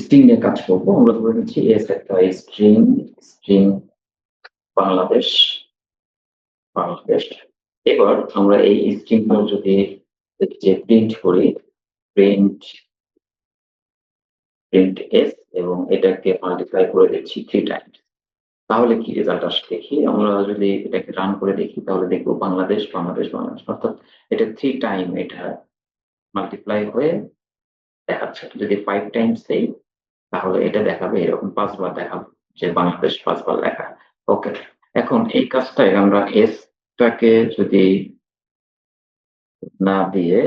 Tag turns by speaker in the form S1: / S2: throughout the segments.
S1: String নিয়ে কাজ করব। আমরা ধরে নিচ্ছি এস একটা স্ট্রিং স্ট্রিং বাংলাদেশ বাংলাদেশ। এবার আমরা এই স্ট্রিংটা যদি যে প্রিন্ট করি প্রিন্ট প্রিন্ট এস এবং এটাকে মাল্টিপ্লাই করে দিচ্ছি থ্রি টাইমস তাহলে কি রেজাল্ট আসে দেখি, আমরা যদি এটাকে রান করে দেখি, তাহলে দেখব বাংলাদেশ বাংলাদেশ বাংলাদেশ। অর্থাৎ এটা থ্রি টাইম এটা মাল্টিপ্লাই হয়ে দেখাচ্ছে। যদি ফাইভ টাইমস দেই, তাহলে এটা দেখাবে, এরকম পাঁচবার দেখাবে যে বাংলাদেশ পাঁচবার লেখা। ওকে এখন এই কাজটায় আমরা এসটাকে যদি না দিয়ে,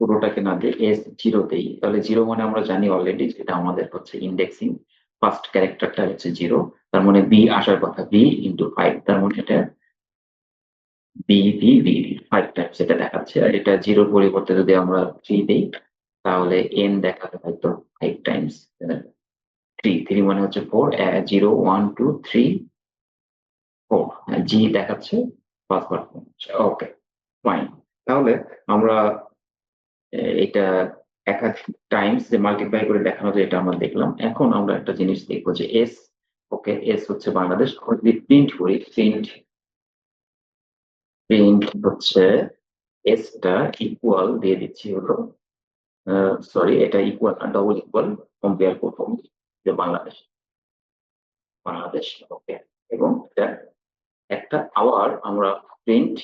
S1: পুরোটাকে না দিয়ে এস জিরো দেই, তাহলে জিরো মানে আমরা জানি অলরেডি যেটা আমাদের হচ্ছে ইন্ডেক্সিং ফার্স্ট ক্যারেক্টারটা হচ্ছে জিরো তার মানে বি আসার কথা বি ইন্টু ফাইভ তার মানে এটা B B B five times এটা দেখাচ্ছে, আর এটা জিরোর পরিবর্তে যদি আমরা থ্রি দিই তাহলে এন দেখাবে হয়তো ফাইভ টাইমস থ্রি থ্রি মানে হচ্ছে four zero one two three four G দেখাচ্ছে পাঁচবার ওকে ফাইন তাহলে আমরা এটা একাধিক টাইমস যে মাল্টিপ্লাই করে দেখানো যায়, এটা আমরা দেখলাম। এখন আমরা একটা জিনিস দেখব যে এস ওকে এস হচ্ছে বাংলাদেশ। যদি প্রিন্ট করি প্রিন্ট প্রিন্ট হচ্ছে এসটা ইকুয়াল দিয়ে দিচ্ছি হলো সরি এটা ইকুয়াল ডবল ইকুয়াল কম্পেয়ার করব যে বাংলাদেশ। বাংলাদেশ ওকে এবং এটা একটা আওয়ার আমরা প্রিন্ট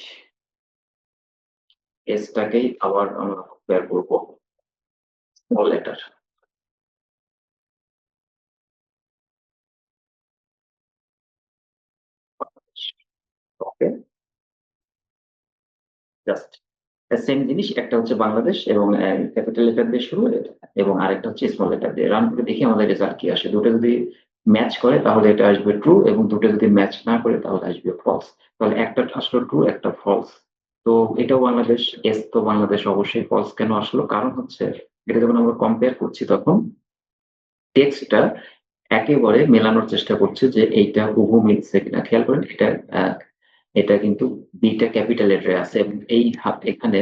S1: এসটাকেই আবার আমরা কম্পেয়ার করব। Small letter okay just same জিনিস একটা হচ্ছে বাংলাদেশ এবং ক্যাপিটাল লেটার দিয়ে শুরু এবং আরেকটা হচ্ছে স্মল লেটার দিয়ে। রান করে দেখি আমাদের রেজাল্ট কি আসে। দুটো যদি ম্যাচ করে তাহলে এটা আসবে ট্রু এবং দুটো যদি ম্যাচ না করে তাহলে আসবে ফলস তাহলে একটা আসলো ট্রু একটা ফলস তো এটাও বাংলাদেশ এস তো বাংলাদেশ অবশ্যই ফলস কেন আসলো? কারণ হচ্ছে এটা যখন আমরা কম্পেয়ার করছি তখন টেক্সটটা একেবারে মেলানোর চেষ্টা করছে যে এইটা হুবহু মিলছে কিনা। খেয়াল করেন, এটা এটা কিন্তু বিটা ক্যাপিটাল লেটারে আছে এবং এই হাত এখানে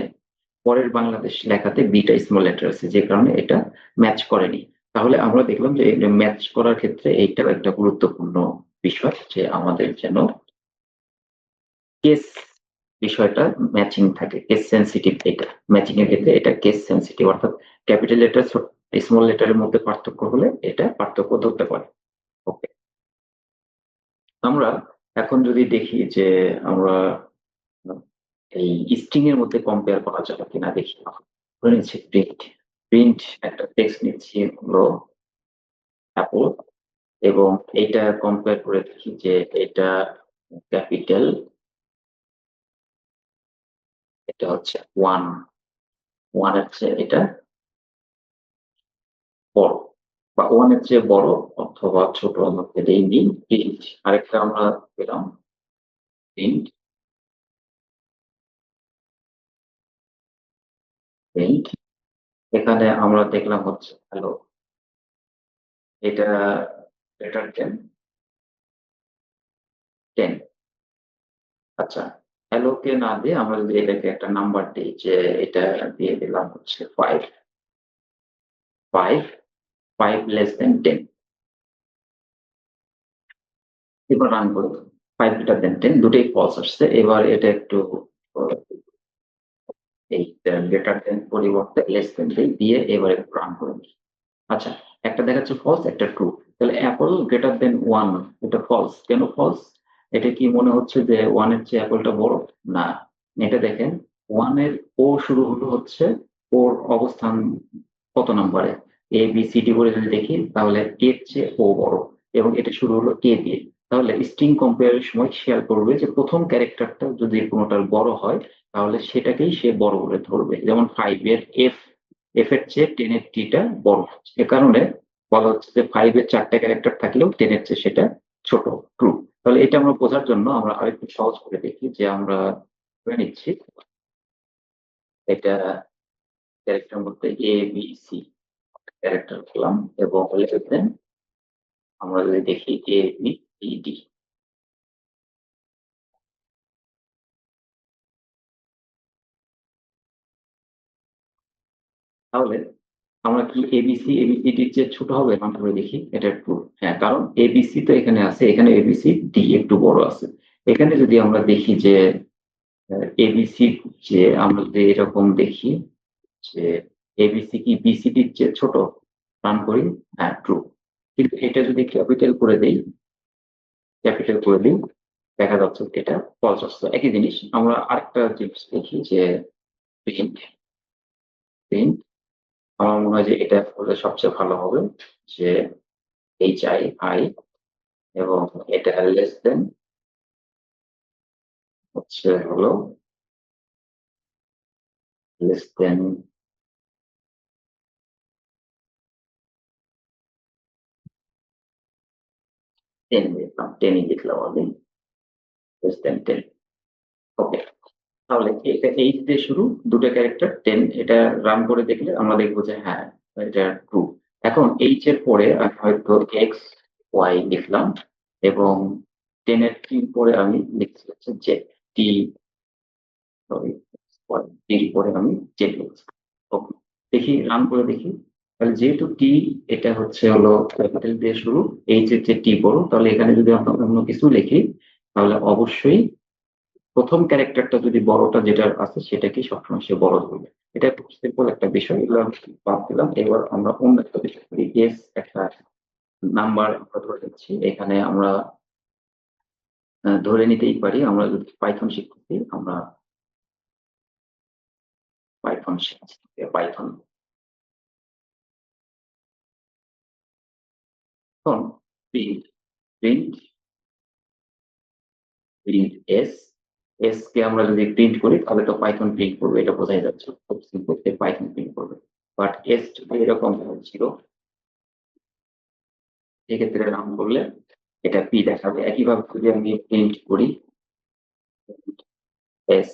S1: পরের বাংলাদেশ লেখাতে বিটা স্মল লেটার আছে, যে কারণে এটা ম্যাচ করেনি। তাহলে আমরা দেখলাম যে ম্যাচ করার ক্ষেত্রে এইটা একটা গুরুত্বপূর্ণ বিষয় যে আমাদের যেন কেস বিষয়টা ম্যাচিং থাকে কেস সেন্সিটিভ এটা ম্যাচিং এর ক্ষেত্রে এটা কেস সেন্সিটিভ অর্থাৎ ক্যাপিটাল লেটার স্মল লেটারের মধ্যে পার্থক্য হলে এটা পার্থক্য ধরতে পারে। ওকে আমরা এখন যদি দেখি যে আমরা, এই স্ট্রিং এর মধ্যে কম্পেয়ার করা যাবে কিনা দেখি। নিচ্ছি প্রিন্ট প্রিন্ট একটা টেক্সট নিচ্ছি হলো অ্যাপল এবং এটা কম্পেয়ার করে দেখি যে এটা ক্যাপিটাল এটা হচ্ছে ওয়ান ওয়ান হচ্ছে এটা বড় বা ওয়ানের চেয়ে বড় অথবা ছোট আমরা পেলেই নিই প্রিন্ট আরেকটা আমরা পেলাম প্রিন্ট প্রিন্ট এখানে আমরা দেখলাম হচ্ছে, হ্যালো, এটা গ্রেটার দেন টেন আচ্ছা হ্যালোকে না দিয়ে আমরা যদি এটাকে একটা নাম্বার দিই যে এটা দিয়ে দিলাম হচ্ছে five five five less than ten এবার রান করব ফাইভ গ্রেটার দেন টেন দুটোই ফলস আসছে। এবার এটা একটু এই গ্রেটার দেন পরিবর্তে লেস দেন দিয়ে এবার একটু রান করে। আচ্ছা একটা দেখাচ্ছে ফলস একটা ট্রু তাহলে অ্যাপল গ্রেটার দেন ওয়ান এটা ফলস কেন ফলস এটা কি মনে হচ্ছে যে ওয়ানের চেয়ে অ্যাপলটা বড়? না। এটা দেখেন ওয়ানের ও শুরু হলো হচ্ছে ওর অবস্থান কত নম্বরে? এ বি সি ডি করে যদি দেখি, তাহলে এর চেয়ে ও বড়। এবং এটা শুরু হলো এ দিয়ে। তাহলে স্ট্রিং কম্পেয়ারের সময় খেয়াল করবে যে প্রথম ক্যারেক্টারটা যদি কোনোটার বড় হয়, তাহলে সেটাকেই সে বড় করে ধরবে। যেমন ফাইভ এর এফ এফ এর চেয়ে টেন এর টিটা বড়। এ কারণে বলা হচ্ছে যে ফাইভ এর চারটা ক্যারেক্টার থাকলেও টেন এর চেয়ে সেটা ছোট ট্রু তাহলে এটা আমরা বোঝার জন্য আমরা আরেকটু সহজ করে দেখি যে আমরা ধরে নিচ্ছি, এটা ক্যারেক্টার মধ্যে এ বি সি ক্যারেক্টার পেলাম এবং লিখে আমরা যদি দেখি এ বি ডি তাহলে আমরা কি এবিসি এবিসিডির চেয়ে ছোট হবে? রান করে দেখি, এটা একটু হ্যাঁ কারণ এবিসি তো এখানে আছে, এখানে এবিসি ডি একটু বড় আছে। এখানে যদি আমরা দেখি যে এবিসি যে আমরা যদি এরকম দেখি যে এবিসি কি বিসিডির চেয়ে ছোট রান করি হ্যাঁ ট্রু কিন্তু এটা যদি ক্যাপিটাল করে দেই ক্যাপিটাল করে দিই, দেখা যাচ্ছে এটা ফলস আসছে। একই জিনিস, আমরা আরেকটা জিনিস দেখি যে প্রিন্ট প্রিন্ট আমার মনে হয় যে এটা করলে সবচেয়ে ভালো হবে যে এইচ আই আই এবং এটা লেস দেন হচ্ছে হলো লেস দেন টেন লিখলাম টেনই লিখলাম আমি লেস দেন টেন ওকে তাহলে এটা এইচ দিয়ে শুরু, দুটো ক্যারেক্টার টেন এটা রান করে দেখলে আমরা দেখব যে হ্যাঁ এটা ট্রু এখন এইচ এর পরে আমি হয়তো এক্স ওয়াই লিখলাম এবং টেন এর টি পরে আমি লিখছি হচ্ছে জেড টি সরি টির পরে আমি জেড লিখছি। ওকে দেখি রান করে দেখি। তাহলে যেহেতু টি এটা হচ্ছে হলো ক্যাপিটাল দিয়ে শুরু এইচ এর যে টি বড়, তাহলে এখানে যদি আমরা অন্য কিছু লিখি, তাহলে অবশ্যই প্রথম ক্যারেক্টারটা যদি বড়টা যেটা আছে সেটাকে সবসময় সে বড় ধরবে। এটা খুব সিম্পল একটা বিষয়, এগুলো বাদ দিলাম। এবার আমরা অন্য একটা বিষয় করি। এস একটা নাম্বার আমরা ধরে নিচ্ছি। এখানে আমরা ধরে নিতেই পারি, আমরা যদি পাইথন শিখতেছি আমরা পাইথন শিখছি পাইথন এখন print print print S S কে আমরা যদি প্রিন্ট করি, তাহলে তো পাইথন প্রিন্ট করবে, এটা বোঝাই যাচ্ছে। খুব সিম্পল পাইথন প্রিন্ট করবে। বাট এস যদি এরকম ছিল সেক্ষেত্রে রান করলে এটা পি দেখাবে। একইভাবে যদি আমি প্রিন্ট করি এস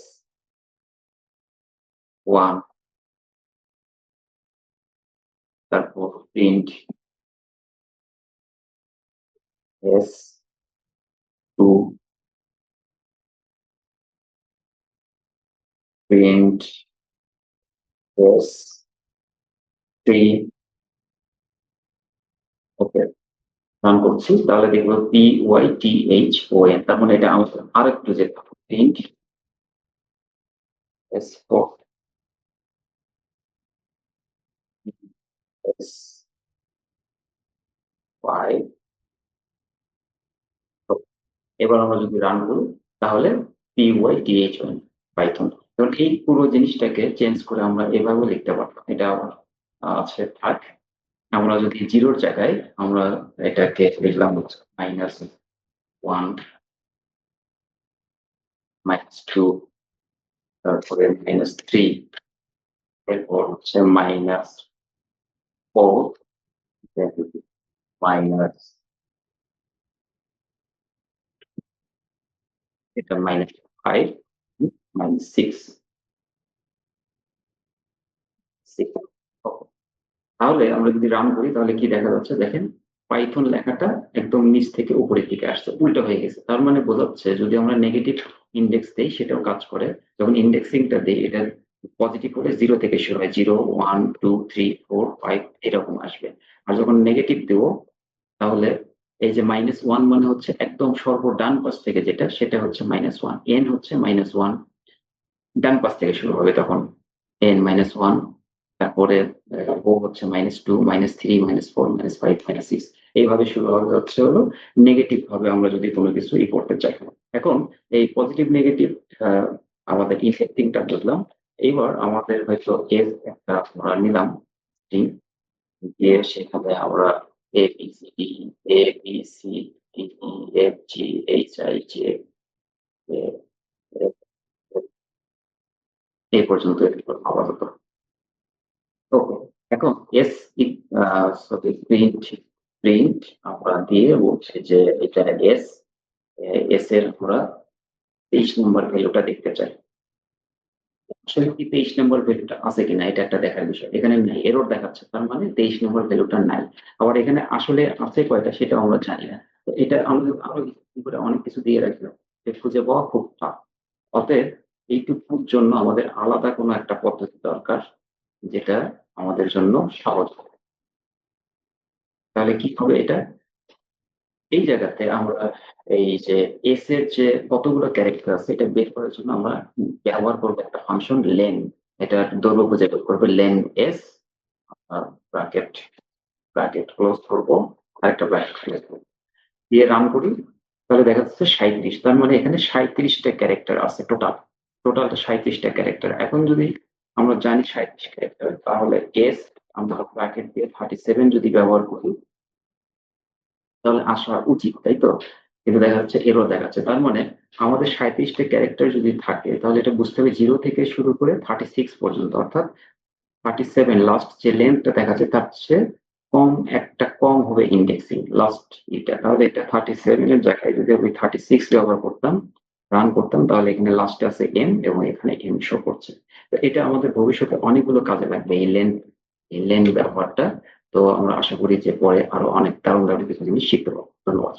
S1: ওয়ান তারপর print S two print s three okay run করছি তাহলে দেখব P Y T H O N তার মানে এটা আমাদের আরেকটু যে print S four S five এবার আমরা যদি রান করি, তাহলে পি ওয়াই টি এইচ ওয়েন পাইথন এবং এই পুরো জিনিসটাকে চেঞ্জ করে আমরা এভাবে লিখতে পারতাম। এটা আছে থাক। আমরা যদি জিরোর জায়গায় আমরা এটাকে লিখলাম মাইনাস ওয়ান মাইনাস টু তারপরে মাইনাস থ্রি এরপর হচ্ছে মাইনাস ফোর মাইনাস এটা মাইনাস ফাইভ minus 6 তাহলে আমরা যদি রান করি, তাহলে কি দেখা যাচ্ছে? দেখেন পাইথন লেখাটা একদম নিচ থেকে উপরের দিকে আসছে, উল্টো হয়ে গেছে। তার মানে বোঝাচ্ছে, যদি আমরা নেগেটিভ ইন্ডেক্স দেই, সেটাও কাজ করে। যখন ইন্ডেক্সিংটা দেই, এটা পজিটিভ হলে জিরো থেকে শুরু হয়। Zero one two three four five এরকম আসবে। আর যখন নেগেটিভ দেবো, তাহলে এই যে মাইনাস ওয়ান মানে হচ্ছে একদম সর্ব ডান পাশ থেকে যেটা, সেটা হচ্ছে মাইনাস ওয়ান এন হচ্ছে মাইনাস ওয়ান ডান পাশ থেকে শুরু হবে তখন এন মাইনাস ওয়ান তারপরে ও হচ্ছে minus two minus three minus four minus five minus six এইভাবে শুরু হবে, হচ্ছে হলো নেগেটিভ ভাবে আমরা যদি কোনো কিছু ই করতে চাই। এখন এই পজিটিভ নেগেটিভ আমাদের ইফেক্টিংটা বুঝলাম। এইবার আমাদের হয়তো এর একটা নিলাম। দিয়ে সেখানে আমরা A B C D A B C D F G H I J এই পর্যন্ত আপাতত ওকে এখন এস প্রিন্ট প্রিন্ট আমরা দিয়ে বলছি যে এটা এস এস এর আমরা তেইশ নম্বর ভ্যালুটা দেখতে চাই। আসলে তেইশ নম্বর ভ্যালুটা আছে কিনা, এটা একটা দেখার বিষয়। এখানে নাই এরর দেখাচ্ছে, তার মানে তেইশ নম্বর ভ্যালুটা নাই। আবার এখানে আসলে আছে কয়টা সেটা আমরা জানি না। তো এটা আমাদের আরও অনেক কিছু দিয়ে রাখলাম খুঁজে পাওয়া খুব টাফ। অতএব এইটুকুর জন্য আমাদের আলাদা কোনো একটা পদ্ধতি দরকার, যেটা আমাদের জন্য সহজ হবে। তাহলে কি হবে এটা? এই জায়গাতে আমরা, এই যে এস এর যে কতগুলো ক্যারেক্টার আছে, এটা বের করার জন্য আমরা ব্যবহার করব একটা ফাংশন len, এটা দৈর্ঘ্য খুঁজে বের করব, len S bracket bracket close করব আরেকটা ব্র্যাকেট ক্লোজ করব। দিয়ে রান করি, তাহলে দেখা যাচ্ছে ৩৭ তার মানে এখানে ৩৭ টা ক্যারেক্টার আছে টোটাল। টোটাল ৩৭ টা ক্যারেক্টার। এখন যদি আমরা জানি ৩৭ ক্যারেক্টার তাহলে এস আমরা ব্র্যাকেট দিয়ে 37 যদি ব্যবহার করি তাহলে আসা উচিত, তাই তো? কিন্তু দেখা যাচ্ছে এরর দেখাচ্ছে। তার মানে আমাদের ৩৭ টা ক্যারেক্টার যদি থাকে তাহলে এটা বুঝতে হবে জিরো থেকে শুরু করে 36 পর্যন্ত অর্থাৎ 37 লাস্ট যে লেংথটা দেখাচ্ছে তার চেয়ে কম একটা কম হবে ইনডেক্সিং লাস্ট এটা। তাহলে এটা থার্টি সেভেনের জায়গায় যদি আমি 36 ব্যবহার করতাম, রান করতাম তাহলে এখানে লাস্টে আছে m এবং এখানে m শো করছে। তো এটা আমাদের ভবিষ্যতে অনেকগুলো কাজে লাগবে এই লেন্থ এই লেন্থ ব্যবহারটা। তো আমরা আশা করি যে পরে আরও অনেক দারুণ, দারুণ কিছু জিনিস শিখতে পারব ধন্যবাদ।